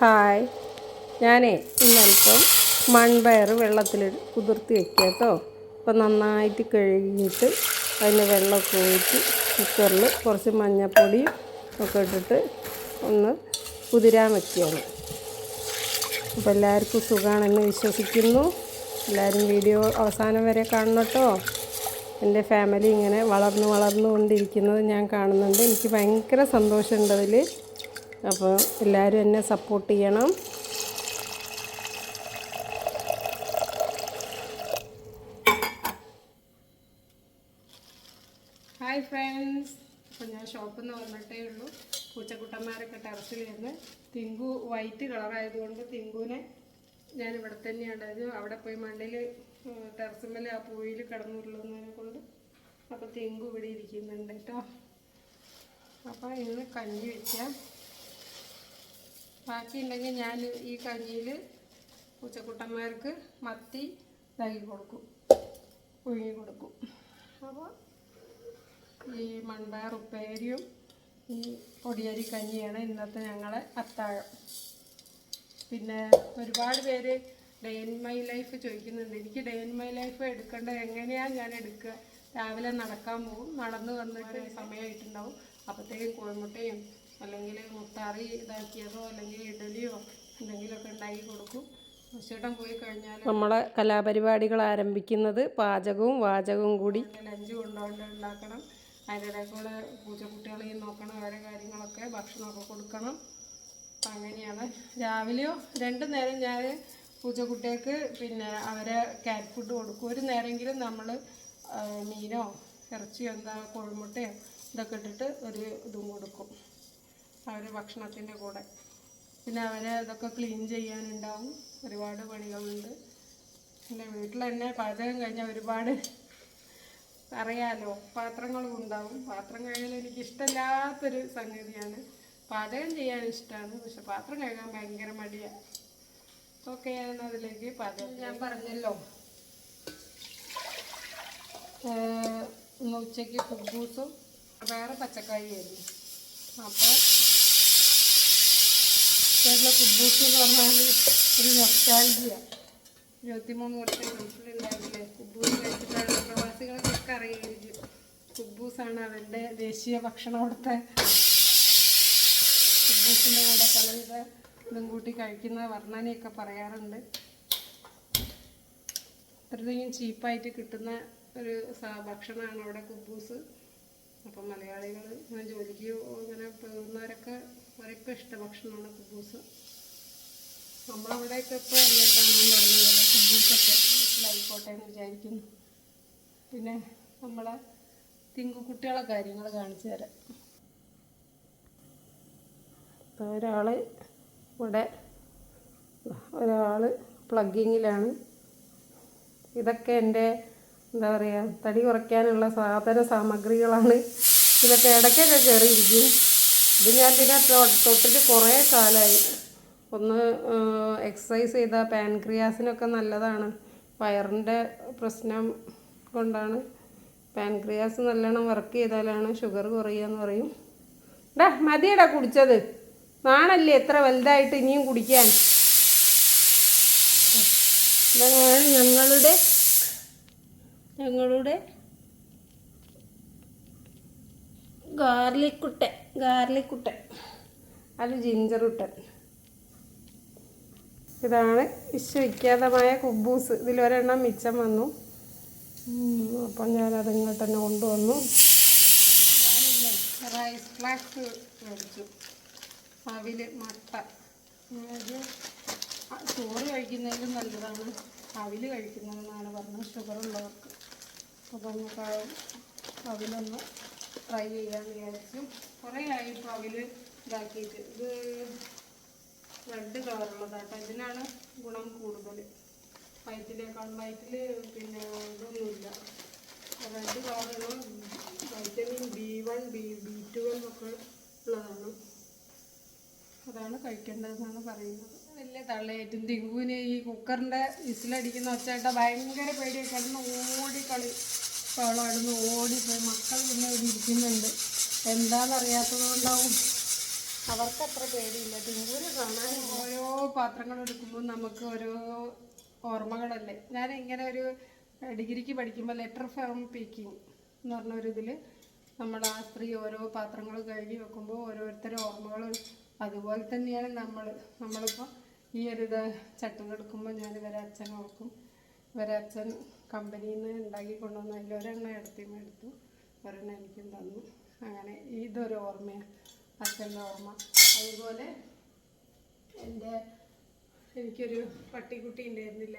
Hi. ഞാനേ ഇന്നൽപ്പം മൺപയർ വെള്ളത്തിൽ കുതിർത്തി വെക്കുക കേട്ടോ അപ്പോൾ നന്നായിട്ട് കഴുകിയിട്ട് അതിന് വെള്ളമൊക്കെ ഒഴിച്ച് കുക്കറിൽ കുറച്ച് മഞ്ഞൾപ്പൊടിയും ഒക്കെ ഇട്ടിട്ട് ഒന്ന് കുതിരാൻ വയ്ക്കുകയാണ് അപ്പോൾ എല്ലാവർക്കും സുഖമാണെന്ന് വിശ്വസിക്കുന്നു. എല്ലാവരും വീഡിയോ അവസാനം വരെ കാണണം എന്റെ ഫാമിലി ഇങ്ങനെ വളർന്നു വളർന്നു കൊണ്ടിരിക്കുന്നത് ഞാൻ കാണുന്നുണ്ട്. എനിക്ക് ഭയങ്കര സന്തോഷമുണ്ട് അതിൽ അപ്പോൾ എല്ലാവരും എന്നെ സപ്പോർട്ട് ചെയ്യണം. ഹായ് ഫ്രണ്ട്സ് അപ്പോൾ ഞാൻ ഷോപ്പിൽ നിന്ന് വന്നിട്ടേ ഉള്ളൂ. പൂച്ചക്കുട്ടന്മാരൊക്കെ ടെറസിലിരുന്ന് തിങ്കു വൈറ്റ് കളറായതുകൊണ്ട് തിങ്കുവിനെ ഞാൻ ഇവിടെ തന്നെയാണ്. അത് അവിടെ പോയി മണ്ണിൽ ടെറസുമ്മൽ ആ പൂയിൽ കിടന്നുരുളുന്നതിനെ കൊണ്ട് അപ്പോൾ തിങ്കു ഇവിടെ ഇരിക്കുന്നുണ്ട് കേട്ടോ. അപ്പോൾ ഇന്ന് കഞ്ഞി വെക്കാം. ബാക്കിയുണ്ടെങ്കിൽ ഞാൻ ഈ കഞ്ഞിയിൽ പൂച്ചക്കുട്ടന്മാർക്ക് മത്തി ഇതാക്കി കൊടുക്കും. പുഴുങ്ങി കൊടുക്കും. അപ്പോൾ ഈ മൺപയർ ഉപ്പേരിയും ഈ പൊടിയരി കഞ്ഞിയാണ് ഇന്നത്തെ ഞങ്ങളെ അത്താഴം. പിന്നെ ഒരുപാട് പേര് ഡേ ഇൻ മൈ ലൈഫ് ചോദിക്കുന്നുണ്ട്. എനിക്ക് ഡേ ഇൻ മൈ ലൈഫ് എടുക്കേണ്ടത് എങ്ങനെയാണ് ഞാൻ എടുക്കുക? രാവിലെ നടക്കാൻ പോകും നടന്ന് വന്നിട്ട് സമയമായിട്ടുണ്ടാവും അപ്പോഴത്തേക്കും കോഴിമുട്ടയും അല്ലെങ്കിൽ മുത്താറി ഇതാക്കിയതോ അല്ലെങ്കിൽ ഇഡലിയോ എന്തെങ്കിലുമൊക്കെ ഉണ്ടാക്കി കൊടുക്കും. ഉച്ചയിടം പോയി കഴിഞ്ഞാൽ നമ്മളെ കലാപരിപാടികൾ ആരംഭിക്കുന്നത് പാചകവും വാചകവും കൂടി. ലഞ്ച് കൊണ്ടുകൊണ്ട് ഉണ്ടാക്കണം. അതിന്റെ കൂടെ പൂച്ചക്കുട്ടികളെയും നോക്കണം അവരെ കാര്യങ്ങളൊക്കെ ഭക്ഷണമൊക്കെ കൊടുക്കണം. അപ്പം അങ്ങനെയാണ്. രാവിലെയോ രണ്ട് നേരം ഞാൻ പൂച്ചക്കുട്ടികൾക്ക് പിന്നെ അവരെ കാറ്റ് ഫുഡ് കൊടുക്കും. ഒരു നേരമെങ്കിലും നമ്മൾ മീനോ ഇറച്ചിയോ എന്താ കോഴിമുട്ടയോ ഇതൊക്കെ ഇട്ടിട്ട് ഒരു ഇതും കൊടുക്കും. അവർ ഭക്ഷണത്തിന്റെ കൂടെ. പിന്നെ അവരെ ഇതൊക്കെ ക്ലീൻ ചെയ്യാനുണ്ടാവും. ഒരുപാട് പണികളുണ്ട്. പിന്നെ വീട്ടിൽ തന്നെ പാചകം കഴിഞ്ഞാൽ ഒരുപാട് അറിയാലോ പാത്രങ്ങളും ഉണ്ടാവും. പാത്രം കഴുകൽ എനിക്ക് ഇഷ്ടമില്ലാത്തൊരു സംഗതിയാണ്. പാചകം ചെയ്യാൻ ഇഷ്ടമാണ് പക്ഷെ പാത്രം കഴുകാൻ ഭയങ്കര മടിയാണ് ഓക്കെ അതിലേക്ക് പാചകം ഞാൻ പറഞ്ഞല്ലോ. ഇന്ന് ഉച്ചയ്ക്ക് കുബൂസും വേറെ പച്ചക്കറിയായിരുന്നു അപ്പോൾ കേരള കുബൂസ് എന്ന് പറഞ്ഞാൽ ഒരു നൊസ്റ്റാൾജിയ ഇരുപത്തിമൂന്ന് വർഷം ഗൾഫിലുണ്ടായില്ലേ കുബൂസ് കഴിച്ചിട്ടാണ് പ്രവാസികൾക്കൊക്കെ അറിയായിരിക്കും കുബൂസാണ് അവരുടെ ദേശീയ ഭക്ഷണം അവിടുത്തെ. കുബൂസിന്റെ കൂടെ പലവിധ ഇതും കൂട്ടി കഴിക്കുന്ന വർണനയൊക്കെ പറയാറുണ്ട്. അത്രയധികം ചീപ്പായിട്ട് കിട്ടുന്ന ഒരു ഭക്ഷണമാണ് അവിടെ കുബൂസ് അപ്പം മലയാളികൾ ജോലിക്ക് ഇങ്ങനെ പോകുന്നവരൊക്കെ അവരൊക്കെ ഇഷ്ട ഭക്ഷണമാണ് കുബൂസ് നമ്മളവിടെയൊക്കെ ഇപ്പോൾ എല്ലാം കാണാൻ തുടങ്ങിയത് കുബൂസൊക്കെ വീട്ടിലായിക്കോട്ടെ എന്ന് വിചാരിക്കുന്നു. പിന്നെ നമ്മളെ തിങ്കു കുട്ടികളെ കാര്യങ്ങൾ കാണിച്ചു തരാം. ഇപ്പോൾ ഒരാൾ ഇവിടെ ഒരാൾ പ്ലഗിങ്ങിലാണ്. ഇതൊക്കെ എന്റെ എന്താ പറയുക തടി കുറയ്ക്കാനുള്ള സാധന സാമഗ്രികളാണ്. ഇതൊക്കെ ഇടയ്ക്കൊക്കെ കയറിയിരിക്കും. ഇത് ഞാൻ പിന്നെ തൊട്ടിട്ട് കുറേ കാലമായി ഒന്ന് എക്സസൈസ് ചെയ്താൽ പാൻക്രിയാസിനൊക്കെ നല്ലതാണ്. വയറിന്റെ പ്രശ്നം കൊണ്ടാണ്. പാൻക്രിയാസ് നല്ലോണം വർക്ക് ചെയ്താലാണ് ഷുഗർ കുറയുക എന്ന് പറയും. ഡാ മതിയടാ കുടിച്ചത്. നാണല്ലേ എത്ര വലുതായിട്ട് ഇനിയും കുടിക്കാൻ? ഞങ്ങളുടെ ഞങ്ങളുടെ ഗാർലിക് കുട്ടൻ ഗാർലിക് കുട്ടൻ അത് ജിഞ്ചർ കുട്ടൻ ഇതാണ് വിശ്വവിഖ്യാതമായ കുബൂസ്. ഇതിലൊരെണ്ണം മിച്ചം വന്നു. അപ്പം ഞാനത് ഇങ്ങോട്ട് തന്നെ കൊണ്ടുവന്നു. റൈസ് ഫ്ലാക്സ് മേടിച്ചു. അവിൽ മട്ട. ചോറ് കഴിക്കുന്നതിലും നല്ലതാണ്. അവിൽ കഴിക്കുന്നതെന്നാണ് പറഞ്ഞത്. ഷുഗർ ഉള്ളവർക്ക് അപ്പം നമുക്ക് അവിലൊന്ന് ട്രൈ ചെയ്യാമെന്ന് വിചാരിച്ചു. കുറേ ആയി ഇപ്പോൾ അവിൽ ഇതാക്കിയിട്ട്. ഇത് റെഡ് കളറുള്ളതാട്ടോ ഇതിനാണ് ഗുണം കൂടുതൽ വയറ്റിലേക്കാൾ വയറ്റിൽ പിന്നെ ഇതൊന്നുമില്ല. റെഡ് കളറുള്ള vitamin B one B B twelve ഒക്കെ ഉള്ളതാണ്. അതാണ് കഴിക്കേണ്ടതെന്നാണ് പറയുന്നത്. വലിയ തള്ളയേറ്റും തിങ്കുവിന് ഈ കുക്കറിന്റെ വിസിലടിക്കുന്ന ഒച്ചയായിട്ട് ഭയങ്കര പേടിയൊക്കെ ഓടിക്കളി. ഇപ്പോൾ അവൾ അവിടുന്ന് ഓടിപ്പോയി. മക്കൾ പിന്നെ ഇവിടെ ഇരിക്കുന്നുണ്ട്. എന്താണെന്നറിയാത്തത് കൊണ്ടാവും. അവർക്ക് അത്ര പേടിയില്ല. തിങ്കുവിന് കാണാൻ ഓരോ പാത്രങ്ങൾ എടുക്കുമ്പോൾ നമുക്ക് ഓരോ ഓർമ്മകളല്ലേ? ഞാൻ ഇങ്ങനെ ഒരു ഡിഗ്രിക്ക് പഠിക്കുമ്പോൾ ലെറ്റർ ഫോം പീക്കിംഗ് എന്ന് പറഞ്ഞ ഒരു ഇതിൽ നമ്മൾ ആ സ്ത്രീ ഓരോ പാത്രങ്ങൾ കഴുകി വെക്കുമ്പോൾ ഓരോരുത്തരുടെ ഓർമ്മകൾ അതുപോലെ തന്നെയാണ് നമ്മൾ. നമ്മളിപ്പോൾ ഈ ഒരു ഇത് ചട്ടം എടുക്കുമ്പോൾ ഞാൻ ഇവരെ അച്ഛൻ ഓർക്കും. ഇവരെ അച്ഛൻ കമ്പനിയിൽ നിന്ന് ഉണ്ടാക്കി കൊണ്ടുവന്ന അതിൽ ഒരെണ്ണം എടുത്തേം എടുത്തു. ഒരെണ്ണം എനിക്കും തന്നു. അങ്ങനെ ഇതൊരു ഓർമ്മയാണ് അച്ഛന്റെ ഓർമ്മ. അതുപോലെ എന്റെ എനിക്കൊരു പട്ടിക്കുട്ടി ഉണ്ടായിരുന്നില്ല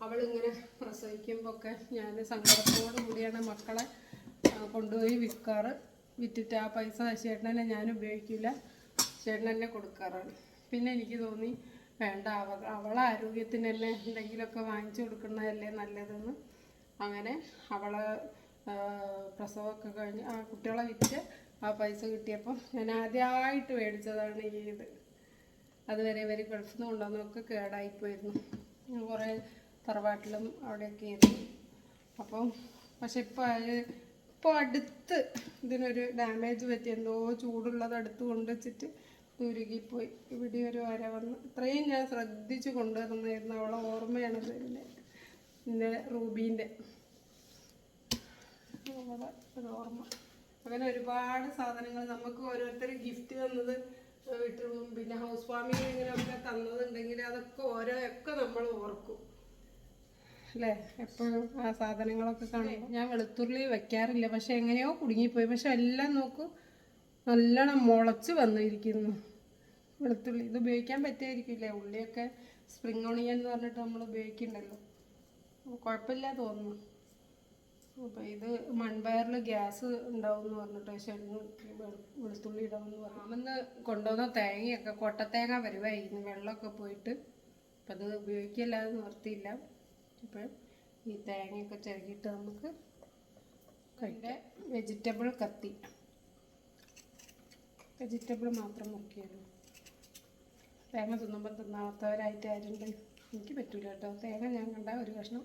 അവളിങ്ങനെ പ്രസവിക്കുമ്പോൾ ഒക്കെ ഞാൻ സങ്കടത്തോടു കൂടിയാണ് മക്കളെ കൊണ്ടുപോയി വിൽക്കാറ് വിറ്റിട്ട് ആ പൈസ ചേട്ടനെ ഞാൻ ഉപയോഗിക്കില്ല ചേട്ടൻ കൊടുക്കാറാണ്. പിന്നെ എനിക്ക് തോന്നി വേണ്ട അവ അവളെ ആരോഗ്യത്തിനല്ലേ എന്തെങ്കിലുമൊക്കെ വാങ്ങിച്ചു കൊടുക്കുന്നതല്ലേ നല്ലതെന്ന്. അങ്ങനെ അവളെ പ്രസവമൊക്കെ കഴിഞ്ഞ് ആ കുട്ടികളെ വിറ്റ് ആ പൈസ കിട്ടിയപ്പോൾ ഞാൻ ആദ്യമായിട്ട് മേടിച്ചതാണ് ഈ ഇത്. അതുവരെ ഇവർ ഗൾഫിൽ നിന്ന് കൊണ്ടുവന്നൊക്കെ കേടായിപ്പോയിരുന്നു. കുറേ തറവാട്ടിലും അവിടെയൊക്കെ ആയിരുന്നു. അപ്പം പക്ഷെ ഇപ്പോൾ അത് ഇപ്പോൾ അടുത്ത് ഇതിനൊരു ഡാമേജ് പറ്റി എന്തോ ചൂടുള്ളത് അടുത്ത് കൊണ്ടുവച്ചിട്ട് ഉരുകിപ്പോയി ഇവിടെ ഒരു വര വന്ന്. ഇത്രയും ഞാൻ ശ്രദ്ധിച്ചു കൊണ്ടുവന്നായിരുന്നു അവളെ ഓർമ്മയാണ് ഇതിന്റെ എന്റെ റൂബീന്റെ. അവളെ ഒരു ഓർമ്മ. അങ്ങനെ ഒരുപാട് സാധനങ്ങൾ നമുക്ക് ഓരോരുത്തർ ഗിഫ്റ്റ് തന്നത് വീട്ടിൽ പിന്നെ ഹൗസ് വാമിങ് ഇങ്ങനെയൊക്കെ തന്നതുണ്ടെങ്കിൽ അതൊക്കെ ഓരോ ഒക്കെ നമ്മൾ ഓർക്കും. അല്ലേ? എപ്പോഴും ആ സാധനങ്ങളൊക്കെ കാണും ഞാൻ വെളുത്തുള്ളി വെക്കാറില്ല. പക്ഷെ എങ്ങനെയോ കുടുങ്ങിപ്പോയി. പക്ഷെ എല്ലാം നോക്കൂ നല്ലോണം മുളച്ച് വന്നിരിക്കുന്നു. വെളുത്തുള്ളി ഇത് ഉപയോഗിക്കാൻ പറ്റുമായിരിക്കില്ലേ ഉള്ളിയൊക്കെ സ്പ്രിങ് ഓണിയൻ എന്ന് പറഞ്ഞിട്ട് നമ്മൾ ഉപയോഗിക്കണ്ടല്ലോ. കുഴപ്പമില്ല തോന്നുന്നു. അപ്പോൾ ഇത് മൺപയറിൽ ഗ്യാസ് ഉണ്ടാവും എന്ന് പറഞ്ഞിട്ട് വെളു- വെളുത്തുള്ളി ഇടാമെന്ന് പറഞ്ഞു. അമ്മന്ന് കൊണ്ടുവന്ന തേങ്ങയൊക്കെ കൊട്ടത്തേങ്ങ വരുവായിരുന്നു. വെള്ളമൊക്കെ പോയിട്ട്. അപ്പം അത് ഉപയോഗിക്കല്ലാതെ നിർത്തിയില്ല അപ്പോൾ ഈ തേങ്ങയൊക്കെ ചിരകിയിട്ട് നമുക്ക് അതിന്റെ വെജിറ്റബിൾ കത്തി. വെജിറ്റബിൾ മാത്രം മുക്കിയുള്ളൂ തേങ്ങ തിന്നുമ്പോൾ തിന്നാത്തവരായിട്ട് ആരുണ്ട്? എനിക്ക് പറ്റൂല കേട്ടോ. തേങ്ങ ഞാൻ കണ്ട ഒരു കഷ്ണം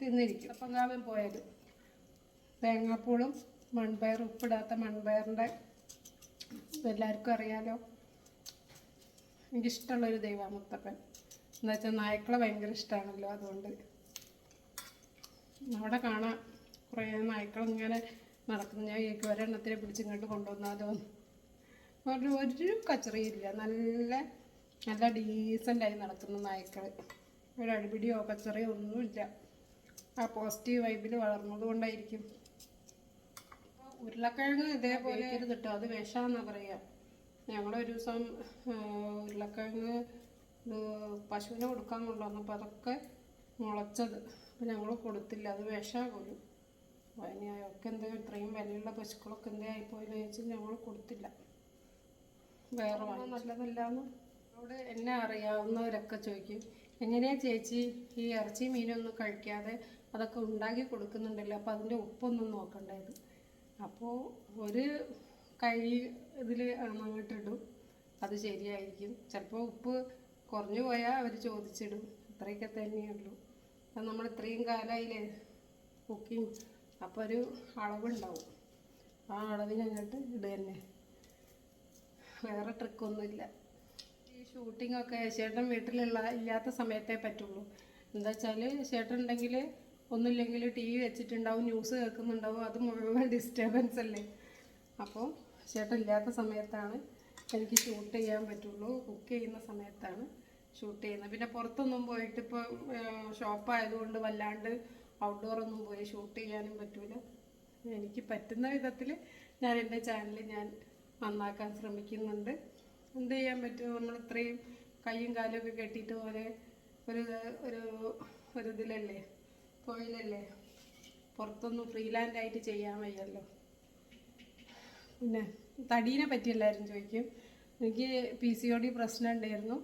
തിന്നിരിക്കും. അപ്പം കാവ്യം പോയത് തേങ്ങാപ്പൂളും മൺപയർ ഉപ്പിടാത്ത മൺപയറിന്റെ എല്ലാവർക്കും അറിയാലോ? എനിക്കിഷ്ടമുള്ളൊരു ദൈവമാണ് മുത്തപ്പൻ. എന്താ വെച്ചാൽ നായ്ക്കളെ ഭയങ്കര ഇഷ്ടമാണല്ലോ അതുകൊണ്ട്. അവിടെ കാണാം. കുറേ നായ്ക്കൾ ഇങ്ങനെ നടക്കുന്നു. ഞാൻ ഒരെണ്ണത്തിനെ പിടിച്ചിങ്ങോട്ട് കൊണ്ടുവന്നാലോ ഒരു ഒരു കച്ചറിയില്ല. നല്ല നല്ല ഡീസന്റായി നടക്കുന്ന നായ്ക്കൾ ഒരു അടിപിടിയോ കച്ചറിയോ ഒന്നുമില്ല. ആ പോസിറ്റീവ് വൈബിൽ വളർന്നത് കൊണ്ടായിരിക്കും. ഉരുളക്കിഴങ്ങ് ഇതേപോലെ ഇരുന്നിട്ടോ അത് വിഷാന്നാ പറയുക ഞങ്ങളൊരു ദിവസം ഉരുളക്കിഴങ്ങ് പശുവിന് കൊടുക്കാൻ കൊണ്ടുവന്നപ്പോൾ അതൊക്കെ മുളച്ചത്. അപ്പം ഞങ്ങൾ കൊടുത്തില്ല. അത് വിഷമാകുമല്ലോ അതിന് ഒക്കെ എന്താ ഇത്രയും വിലയുള്ള പശുക്കളൊക്കെ എന്തേ ആയിപ്പോയെന്ന് ചോദിച്ചാൽ ഞങ്ങൾ കൊടുത്തില്ല. വേറെ. നല്ലതല്ലാന്ന്? അവിടെ എന്നെ അറിയാവുന്നവരൊക്കെ ചോദിക്കും. എങ്ങനെയാ ചേച്ചി ഈ ഇറച്ചി മീനൊന്നും കഴിക്കാതെ അതൊക്കെ ഉണ്ടാക്കി കൊടുക്കുന്നുണ്ടല്ലോ അപ്പോൾ അതിന്റെ ഉപ്പൊന്നും നോക്കണ്ടത് അപ്പോൾ ഒരു കൈ ഇതിൽ അങ്ങോട്ടിടും അത് ശരിയായിരിക്കും. ചിലപ്പോൾ ഉപ്പ് കുറഞ്ഞു പോയാൽ അവർ ചോദിച്ചിടും. അത്രയൊക്കെ തന്നെയുള്ളൂ. അത് നമ്മൾ ഇത്രയും കാലമായില്ലേ കുക്കിംഗ് അപ്പോൾ ഒരു അളവുണ്ടാവും. ആ അളവിനങ്ങോട്ട് ഇടുക തന്നെ വേറെ ട്രിക്കൊന്നുമില്ല ഈ ഷൂട്ടിംഗ് ഒക്കെ ചേട്ടൻ വീട്ടിലുള്ള ഇല്ലാത്ത സമയത്തേ പറ്റുള്ളൂ. എന്താ വെച്ചാൽ ചേട്ടൻ ഉണ്ടെങ്കിൽ ഒന്നുമില്ലെങ്കിൽ ടി വി വെച്ചിട്ടുണ്ടാവും ന്യൂസ് കേൾക്കുന്നുണ്ടാവും അത് മുഴുവൻ ഡിസ്റ്റർബൻസ് അല്ലേ? അപ്പോൾ ചേട്ടൻ ഇല്ലാത്ത സമയത്താണ് എനിക്ക് ഷൂട്ട് ചെയ്യാൻ പറ്റുള്ളൂ. കുക്ക് ചെയ്യുന്ന സമയത്താണ് ഷൂട്ട് ചെയ്യുന്നത്. പിന്നെ പുറത്തൊന്നും പോയിട്ട് ഇപ്പോൾ ഷോപ്പായതുകൊണ്ട് വല്ലാണ്ട് ഔട്ട്ഡോർ ഒന്നും പോയി ഷൂട്ട് ചെയ്യാനും പറ്റില്ല എനിക്ക് പറ്റുന്ന വിധത്തിൽ ഞാൻ എന്റെ ചാനൽ ഞാൻ നന്നാക്കാൻ ശ്രമിക്കുന്നുണ്ട്. എന്ത് ചെയ്യാൻ പറ്റും? നമ്മൾ ഇത്രയും കൈയും കാലും ഒക്കെ കെട്ടിയിട്ട് പോലെ ഒരു ഒരു ഒരു ഇതിലല്ലേ? തൊഴിലല്ലേ? പുറത്തൊന്നും ഫ്രീലാൻഡായിട്ട് ചെയ്യാൻ വയ്യല്ലോ. പിന്നെ തടീനെ പറ്റി എല്ലാവരും ചോദിക്കും. എനിക്ക് പി സി ഒ ഡി പ്രശ്നം ഉണ്ടായിരുന്നു.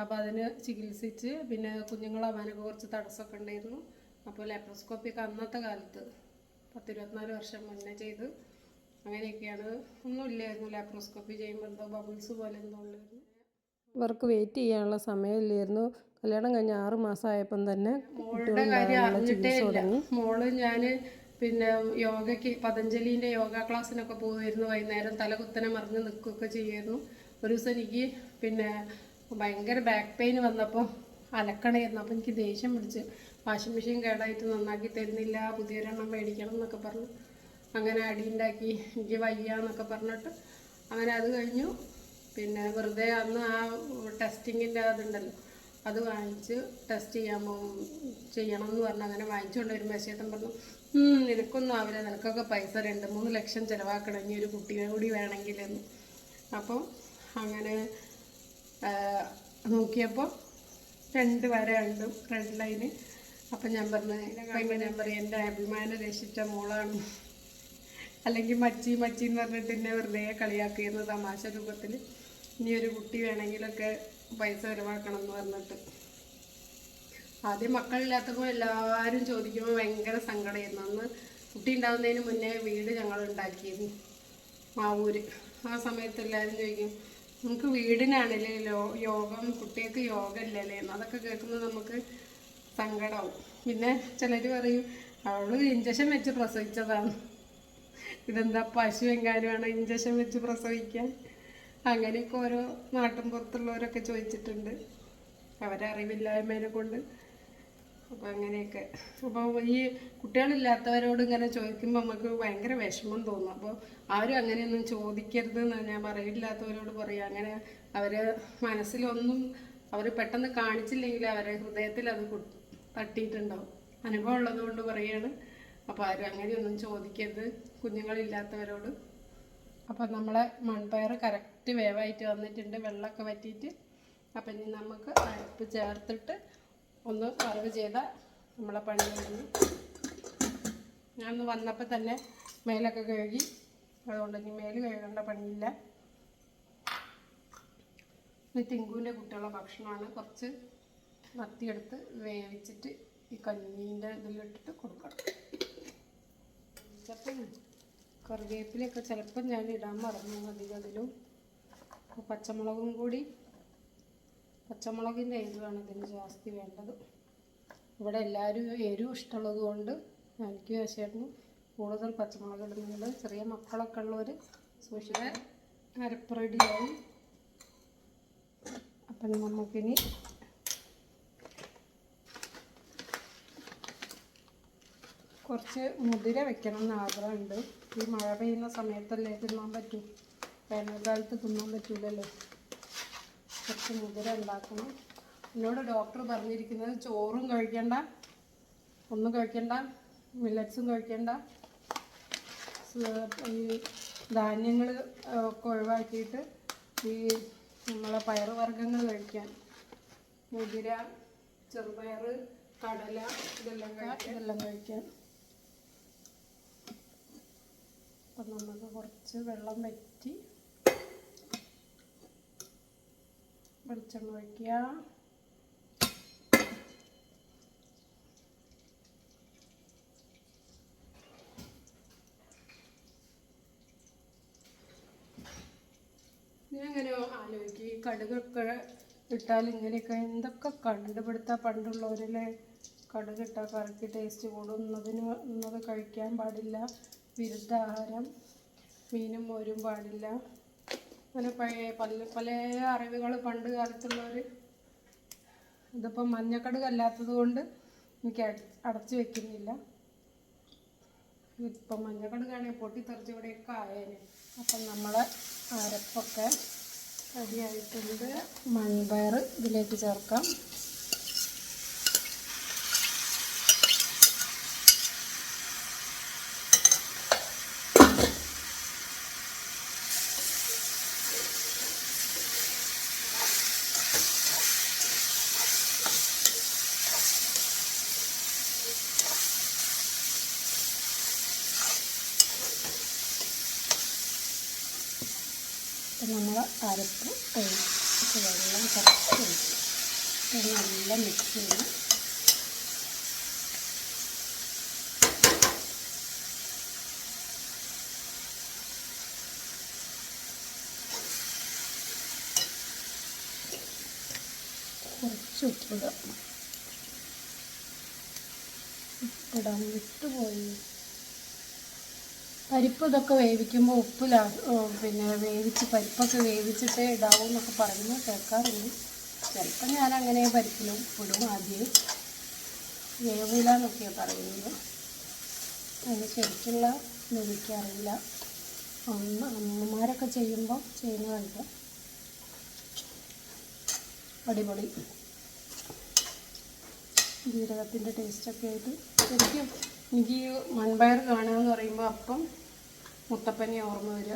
അപ്പോൾ അതിന് ചികിത്സിച്ച് പിന്നെ കുഞ്ഞുങ്ങളാവാനൊക്കെ കുറച്ച് തടസ്സമൊക്കെ ഉണ്ടായിരുന്നു. അപ്പോൾ ലാപ്രോസ്കോപ്പി ഒക്കെ അന്നത്തെ കാലത്ത് പത്തിരുപത്തിനാല് വർഷം മുന്നേ ചെയ്ത് അങ്ങനെയൊക്കെയാണ്. ഒന്നുമില്ലായിരുന്നു. ലാപ്രോസ്കോപ്പി ചെയ്യുമ്പോൾ എന്തോ ബബിൾസ് പോലെ എന്തോ ഉള്ളായിരുന്നു. ഇവർക്ക് വെയിറ്റ് ചെയ്യാനുള്ള സമയമില്ലായിരുന്നു. കല്യാണം കഴിഞ്ഞ ആറ് മാസമായപ്പം തന്നെ മോളുടെ കാര്യം അറിഞ്ഞിട്ടേ ഇല്ല. മോൾ ഞാൻ പിന്നെ യോഗയ്ക്ക് പതഞ്ജലിന്റെ യോഗ ക്ലാസ്സിനൊക്കെ പോകുമായിരുന്നു വൈകുന്നേരം തലകുത്തനെ മറിഞ്ഞ് നിൽക്കുകയൊക്കെ ചെയ്യുമായിരുന്നു. ഒരു ദിവസം എനിക്ക് പിന്നെ ഭയങ്കര ബാക്ക് പെയിൻ വന്നപ്പോൾ അലക്കണമായിരുന്നു. അപ്പോൾ എനിക്ക് ദേഷ്യം പിടിച്ച് വാഷിംഗ് മെഷീൻ കേടായിട്ട് നന്നാക്കി തരുന്നില്ല പുതിയൊരെണ്ണം മേടിക്കണം എന്നൊക്കെ പറഞ്ഞു. അങ്ങനെ അടി ഉണ്ടാക്കി എനിക്ക് വയ്യ എന്നൊക്കെ പറഞ്ഞിട്ട് അങ്ങനെ അത് കഴിഞ്ഞു. പിന്നെ വെറുതെ അന്ന് ആ ടെസ്റ്റിങ്ങിന്റെ അതുണ്ടല്ലോ. അത് വാങ്ങിച്ച് ടെസ്റ്റ് ചെയ്യാൻ ചെയ്യണം എന്ന് പറഞ്ഞ് അങ്ങനെ വാങ്ങിച്ചുകൊണ്ട് വരുമ്പോൾ ചേട്ടൻ പറഞ്ഞു "ഉം, നിനക്കൊന്നും ആവില്ല. നിനക്കൊക്കെ പൈസ രണ്ട് മൂന്ന് ലക്ഷം ചിലവാക്കണം. ഇനി ഒരു കുട്ടിയെ കൂടി വേണമെങ്കിലെന്ന്. അപ്പോൾ അങ്ങനെ നോക്കിയപ്പോൾ രണ്ട് വര ഉണ്ട് റെഡ് ലൈന് അപ്പം ഞാൻ പറഞ്ഞു കഴിയുമ്പോൾ ഞാൻ പറയും എന്റെ അഭിമാനം രക്ഷിച്ച മോളാണ്. അല്ലെങ്കിൽ മച്ചി മച്ചി എന്ന് പറഞ്ഞിട്ട് എന്നെ വെറുതെ കളിയാക്കിയെന്ന് തമാശ രൂപത്തിൽ ഇനി ഒരു കുട്ടി വേണമെങ്കിലൊക്കെ പൈസ ചിലവാക്കണം എന്ന് പറഞ്ഞിട്ട്. ആദ്യം മക്കളില്ലാത്തപ്പോൾ എല്ലാവരും ചോദിക്കുമ്പോൾ ഭയങ്കര സങ്കടമായിരുന്നു അന്ന് കുട്ടി ഉണ്ടാകുന്നതിന് മുന്നേ വീട് ഞങ്ങൾ ഉണ്ടാക്കിയിരുന്നു. മാവൂര്. ആ സമയത്ത് എല്ലാവരും ചോദിക്കും നമുക്ക് വീടിനാണല്ലേ യോഗം? കുട്ടികൾക്ക് യോഗം ഇല്ലല്ലേ അതൊക്കെ കേൾക്കുമ്പോൾ നമുക്ക് സങ്കടമാവും പിന്നെ ചിലർ പറയും അവൾ ഇഞ്ചക്ഷൻ വെച്ച് പ്രസവിച്ചതാണ്. ഇതെന്താ പശു എങ്ങാനുമാണ് ഇഞ്ചക്ഷൻ വെച്ച് പ്രസവിക്കാൻ? അങ്ങനെയൊക്കെ ഓരോ നാട്ടിൻ പുറത്തുള്ളവരൊക്കെ ചോദിച്ചിട്ടുണ്ട്. അവരെ അറിവില്ലായ്മേനെ കൊണ്ട്. അപ്പോൾ അങ്ങനെയൊക്കെ. അപ്പോൾ ഈ കുട്ടികളില്ലാത്തവരോട് ഇങ്ങനെ ചോദിക്കുമ്പോൾ നമുക്ക് ഭയങ്കര വിഷമം തോന്നും. അപ്പോൾ ആരും അങ്ങനെയൊന്നും ചോദിക്കരുത് എന്ന് ഞാൻ പറയില്ലാത്തവരോട് പറയും. അങ്ങനെ അവരെ മനസ്സിലൊന്നും അവർ പെട്ടെന്ന് കാണിച്ചില്ലെങ്കിൽ അവരെ ഹൃദയത്തിൽ അത് തട്ടിയിട്ടുണ്ടാവും. അനുഭവം ഉള്ളതുകൊണ്ട് കൊണ്ട് പറയാണ്. അപ്പോൾ ആരും അങ്ങനെയൊന്നും ചോദിക്കരുത്. കുഞ്ഞുങ്ങളില്ലാത്തവരോട്. അപ്പം നമ്മളെ മൺപയർ കറക്റ്റ് വേവായിട്ട് വന്നിട്ടുണ്ട്. വെള്ളമൊക്കെ വറ്റിയിട്ട്. അപ്പം ഇനി നമുക്ക് അരപ്പ് ചേർത്തിട്ട് ഒന്ന് വറവ് ചെയ്താൽ നമ്മളെ പണി കഴിഞ്ഞു. ഞാൻ വന്നപ്പോൾ തന്നെ മേലൊക്കെ കഴുകി. അതുകൊണ്ട് ഇനി മേൽ കഴുകേണ്ട പണിയില്ല. തിങ്കുവിന്റെ കുട്ടികളുടെ ഭക്ഷണമാണ്. കുറച്ച് മത്തിയെടുത്ത് വേവിച്ചിട്ട് ഈ കഞ്ഞീന്റെ ഇതിലിട്ടിട്ട് കൊടുക്കണം. ചിലപ്പം കറിവേപ്പിലൊക്കെ ചിലപ്പം ഞാൻ ഇടാൻ മറന്നു അധികം അതിലും. പച്ചമുളകും കൂടി. പച്ചമുളകിന്റെ എരിവാണ് ഇതിന് ജാസ്തി വേണ്ടത്. ഇവിടെ എല്ലാവരും എരിവ് ഇഷ്ടമുള്ളത് കൊണ്ട് എനിക്ക് ചേട്ടന് കൂടുതൽ പച്ചമുളക് ഇടുന്നുണ്ട് ചെറിയ മക്കളൊക്കെ ഉള്ളവർ സൂക്ഷിച്ച് അരപ്പ് റെഡിയായി അപ്പം നമുക്കിനി കുറച്ച് മുതിര വെക്കണം എന്ന് ആഗ്രഹമുണ്ട്. ഈ മഴ പെയ്യുന്ന സമയത്തല്ലേ തിന്നാൻ പറ്റൂ? വേനൽക്കാലത്ത് തിന്നാൻ പറ്റൂലല്ലോ. കുറച്ച് മുതിര ഉണ്ടാക്കണം. എന്നോട് ഡോക്ടർ പറഞ്ഞിരിക്കുന്നത് ചോറും കഴിക്കണ്ട ഒന്നും കഴിക്കണ്ട മില്ലറ്റ്സും കഴിക്കണ്ട. ഈ ധാന്യങ്ങൾ ഒക്കെ ഒഴിവാക്കിയിട്ട് ഈ നമ്മളെ പയറുവർഗങ്ങൾ കഴിക്കാൻ. മുതിര ചെറുപയർ കടല ഇതെല്ലാം കഴിക്കാൻ. ഇതെല്ലാം കഴിക്കാൻ. അപ്പം നമുക്ക് കുറച്ച് വെള്ളം വറ്റി വെളിച്ചെണ്ണ ഒഴിക്കുക. ഞാൻ അങ്ങനെ ആലോചിക്കും? ഈ കടുകൊക്കെ ഇട്ടാൽ ഇങ്ങനെയൊക്കെ എന്തൊക്കെ കണ്ടുപിടുത്താ പണ്ടുള്ളവരിലെ കടുക് ഇട്ടാൽ കറിക്ക് ടേസ്റ്റ് കൂടും. ഇന്നത് കഴിക്കാൻ പാടില്ല. വിരുദ്ധാഹാരം മീനും മോരും പാടില്ല. അങ്ങനെ പഴയ പല പല അറിവുകൾ പണ്ട് കാലത്തുള്ളവർ ഇതിപ്പം മഞ്ഞക്കടുക് അല്ലാത്തത് കൊണ്ട് എനിക്ക് അട- അടച്ചു വെക്കുന്നില്ല. ഇപ്പം മഞ്ഞക്കടുകാണെങ്കിൽ പൊട്ടിത്തെറിച്ച് ഇവിടെയൊക്കെ ആയേനെ. അപ്പം നമ്മളെ അരപ്പൊക്കെ റെഡിയായിട്ടുണ്ട്. മൺപയർ ഇതിലേക്ക് ചേർക്കാം. അപ്പം നമ്മൾ അരപ്പ് ഒഴിച്ച് വെള്ളം കുറച്ച് ഒഴിച്ച് നല്ല മിക്സ് ചെയ്യണം. കുറച്ച് ഉപ്പിടുക. ഉപ്പിടാൻ വിട്ടുപോയി. പരിപ്പ് ഇതൊക്കെ വേവിക്കുമ്പോൾ ഉപ്പിലാ പിന്നെ വേവിച്ച് പരിപ്പൊക്കെ വേവിച്ചിട്ടേ ഇടാവൂ എന്നൊക്കെ പറയുന്നു കേൾക്കാറുണ്ട്. ചിലപ്പോൾ ഞാൻ അങ്ങനെ പരിപ്പിലും ഇടും ആദ്യം വേവില്ല എന്നൊക്കെയാണ് പറയുന്നത്. അതിന് ശരിക്കുള്ള എനിക്കറിയില്ല അമ്മ അമ്മമാരൊക്കെ ചെയ്യുമ്പോൾ ചെയ്യുന്നതുണ്ട് അടിപൊളി. ജീരകത്തിന്റെ ടേസ്റ്റൊക്കെ ആയിട്ട് ശരിക്കും എനിക്ക് ഈ മൺപയർ കാണുക എന്ന് പറയുമ്പോൾ അപ്പം മുത്തപ്പനെ ഓർമ്മ വരിക.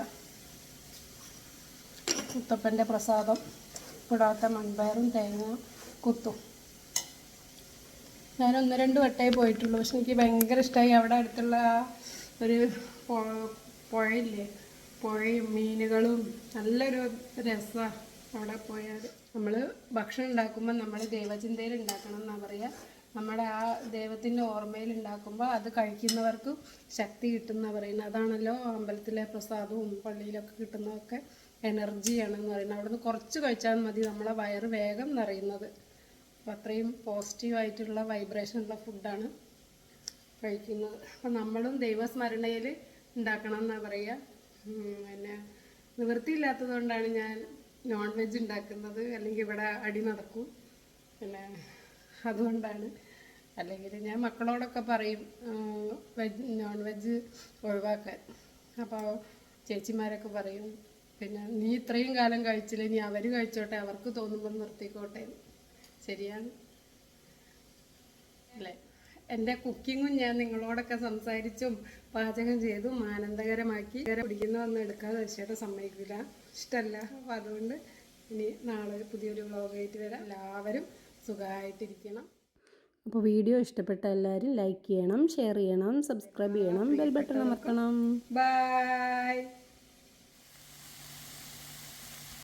മുത്തപ്പന്റെ പ്രസാദം. ഇടാത്ത മൺപയറും തേങ്ങ കുത്തും. ഞാൻ ഒന്ന് രണ്ട് വട്ടമേ പോയിട്ടുള്ളൂ. പക്ഷെ എനിക്ക് ഭയങ്കര ഇഷ്ടമായി അവിടെ അടുത്തുള്ള ഒരു പുഴ- പുഴയില്ലേ? പുഴയും മീനുകളും നല്ലൊരു രസമാണ് അവിടെ പോയാൽ നമ്മൾ ഭക്ഷണം ഉണ്ടാക്കുമ്പോൾ നമ്മൾ ദൈവചിന്തയിൽ ഉണ്ടാക്കണം എന്നാണ് പറയുക നമ്മുടെ ആ ദൈവത്തിന്റെ ഓർമ്മയിൽ ഉണ്ടാക്കുമ്പോൾ അത് കഴിക്കുന്നവർക്ക് ശക്തി കിട്ടുന്ന പറയുന്നത് അതാണല്ലോ അമ്പലത്തിലെ പ്രസാദവും പള്ളിയിലൊക്കെ കിട്ടുന്നതൊക്കെ എനർജിയാണെന്ന് പറയുന്നത്. അവിടുന്ന് കുറച്ച് കഴിച്ചാൽ മതി നമ്മളെ വയറ് വേഗം നിറയുന്നത്. അപ്പോൾ അത്രയും പോസിറ്റീവായിട്ടുള്ള വൈബ്രേഷനുള്ള ഫുഡാണ് കഴിക്കുന്നത്. അപ്പം നമ്മളും ദൈവസ്മരണയിൽ ഉണ്ടാക്കണം എന്നാണ് പറയുക. പിന്നെ നിവൃത്തിയില്ലാത്തത് കൊണ്ടാണ് ഞാൻ നോൺ വെജ് ഉണ്ടാക്കുന്നത്. അല്ലെങ്കിൽ ഇവിടെ അടി നടക്കും. പിന്നെ അതുകൊണ്ടാണ് അല്ലെങ്കിൽ ഞാൻ മക്കളോടൊക്കെ പറയും വെജ് നോൺ വെജ് ഒഴിവാക്കാൻ. അപ്പോൾ ചേച്ചിമാരൊക്കെ പറയും പിന്നെ നീ ഇത്രയും കാലം കഴിച്ചില്ല നീ അവർ കഴിച്ചോട്ടെ അവർക്ക് തോന്നുമ്പോൾ നിർത്തിക്കോട്ടെ. ശരിയാണ്. അല്ലേ? എന്റെ കുക്കിങ്ങും ഞാൻ നിങ്ങളോടൊക്കെ സംസാരിച്ചും പാചകം ചെയ്തും ആനന്ദകരമാക്കി. പിടിക്കുന്നതൊന്നും എടുക്കാതെ തീർച്ചയായിട്ടും സമ്മതിക്കില്ല ഇഷ്ടമല്ല അപ്പോൾ അതുകൊണ്ട് ഇനി നാളെ പുതിയൊരു വ്ളോഗായിട്ട് വരാം. എല്ലാവരും സുഖമായിട്ടിരിക്കണം. അപ്പോൾ വീഡിയോ ഇഷ്ടപ്പെട്ട എല്ലാവരും ലൈക്ക് ചെയ്യണം ഷെയർ ചെയ്യണം സബ്സ്ക്രൈബ് ചെയ്യണം ബെൽ ബട്ടൺ അമർത്തണം. ബൈ.